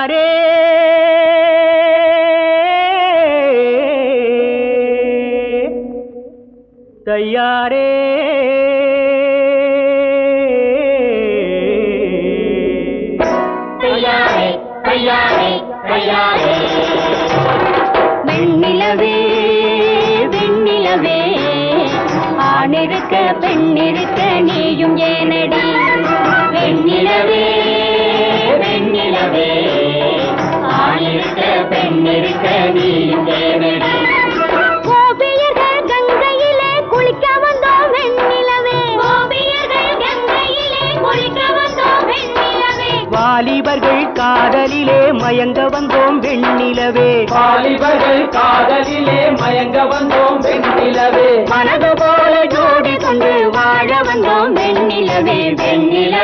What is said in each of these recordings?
தையாரே தையாரே. தையாரே தையாரே தையாரே. வெண்ணிலவே வெண்ணிலவே. ஆணிருக்க பெண்ணிருக்க நீயும் ஏனடி. வெண்ணிலவே வெண்ணிலவே. ஆணிருக்க பெண்ணிருக்க நீயும் ஏனடி கோபியர்கள் கங்கையிலே குளிக்க வந்தோம் வெண்ணிலவே. கோபியர்கள் கங்கையிலே குளிக்க வந்தோம் வெண்ணிலவே. வாலிபர்கள் காதலிலே மயங்க வந்தோம் வெண்ணிலவே. வாலிபர்கள் காதலிலே மயங்க வந்தோம் வெண்ணிலவே. மனது போல ஜோடி கொண்டு வாழ வந்தோம் வெண்ணிலவே. வெண்ணிலவே.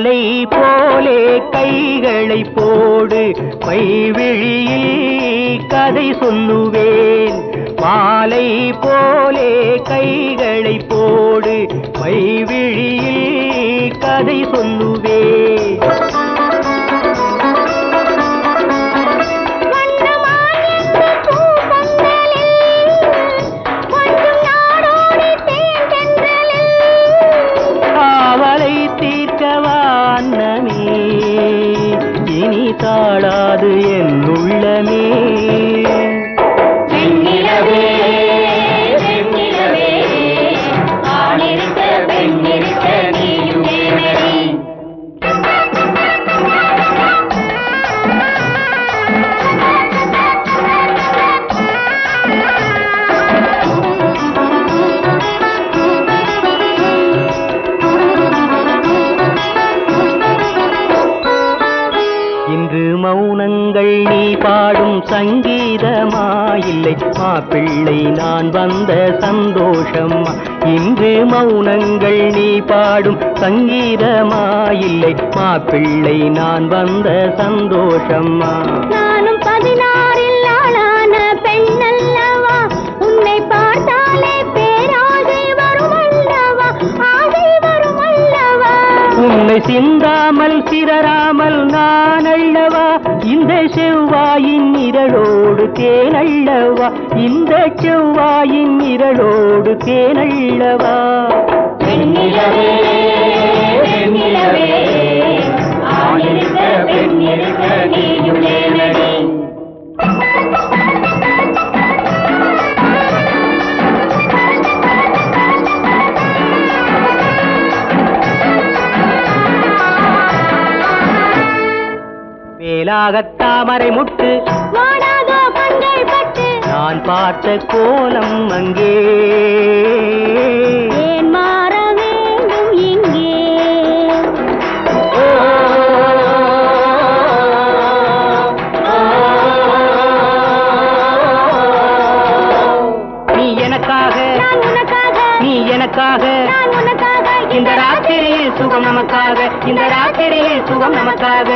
மாலை போலே கைகளை போடு மைவிழியில் கதை சொல்லுவேன். மாலை போலே கைகளை போடு மைவிழியில் கதை சொல்லுவேன் தாழாது என் உள்ளமே. சங்கீதமா இல்லை மாப்பிள்ளை நான் வந்த சந்தோஷம்மா. இன்று மௌனங்கள் நீ பாடும் சங்கீதமா இல்லை மாப்பிள்ளை நான் வந்த சந்தோஷமா உன்னை சிந்தாமல் சிதறாமல் நான் அல்லவா இந்த செவ்வாயின் இரளோடு தேனள்ளவா இந்த செவ்வாயின் இரளோடு தேனள்ளவா பெண்ணிலவே பெண்ணிலவே மேலாகத் தாமரை முட்டு நான் பார்த்த கோலம் அங்கே. எனக்காக. இந்த ராத்திரியில் சுகம் நமக்காக. இந்த ராத்திரியில் சுகம் நமக்காக.